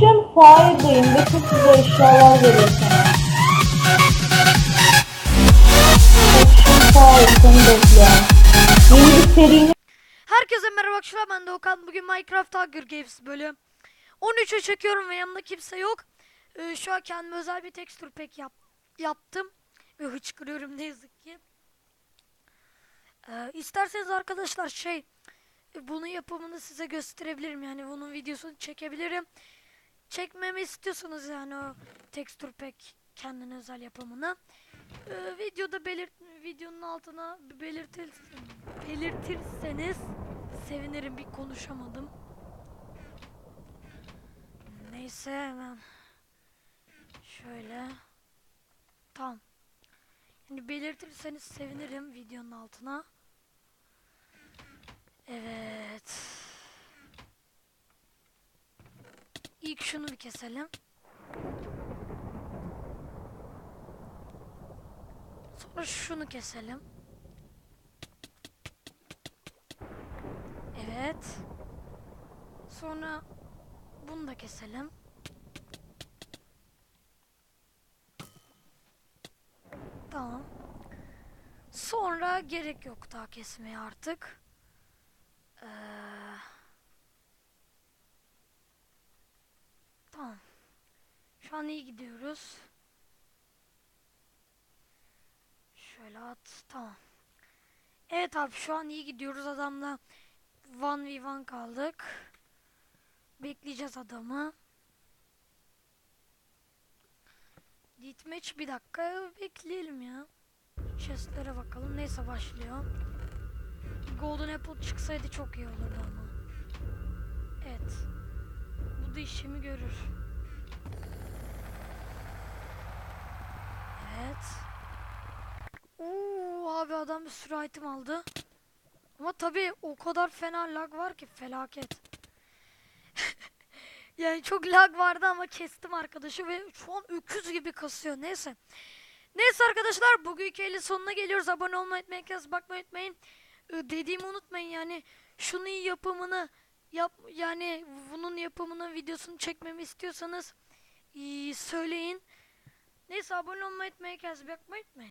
Action Fire'dayım ve çok güzel eşyalar veriyor sana. Fire seni bekliyorum. Yeni bir serinin Herkese merhaba arkadaşlar ben Doğukan. Bugün Minecraft Hunger Games bölüm 13'ü çekiyorum ve yanımda kimse yok. Ee, şu an kendime özel bir tekstür pek yap, yaptım. Ve hıçkırıyorum ne yazık ki. Ee, isterseniz arkadaşlar şey e, bunun yapımını size gösterebilirim. Yani bunun videosunu çekebilirim. Çekmemi istiyorsanız yani o tekstür pek kendine özel yapımını. Ee, videoda belirt videonun altına belirtir belirtirseniz sevinirim bir konuşamadım. Neyse hemen şöyle tamam. Yani belirtirseniz sevinirim videonun altına. Evet. İlk şunu bir keselim. Sonra şunu keselim. Evet. Sonra bunu da keselim. Tamam. Sonra gerek yok daha kesmeye artık. Ee, tamam. Şu an iyi gidiyoruz. Şöyle at. Tamam. Evet abi şu an iyi gidiyoruz adamla. 1v1 kaldık. Bekleyeceğiz adamı. Deathmatch bir dakika bekleyelim ya. Chestlere bakalım. Neyse başlıyor. Golden Apple çıksaydı çok iyi olurdu ama. İşimi görür. Evet. Oo abi adam bir sürü item aldı. Ama tabii o kadar fena lag var ki felaket. yani çok lag vardı ama kestim arkadaşı ve şu an öküz gibi kasıyor. Neyse. Neyse arkadaşlar bugünkü elin sonuna geliyoruz. Abone olmayı unutmayın. kez bakmayı unutmayın. Dediğimi unutmayın yani. Şunun yapımını yap yani bunun yapımını videosunu çekmemi istiyorsanız söyleyin. Neyse abone olmayı unutmayın. kez bakmayı unutmayın.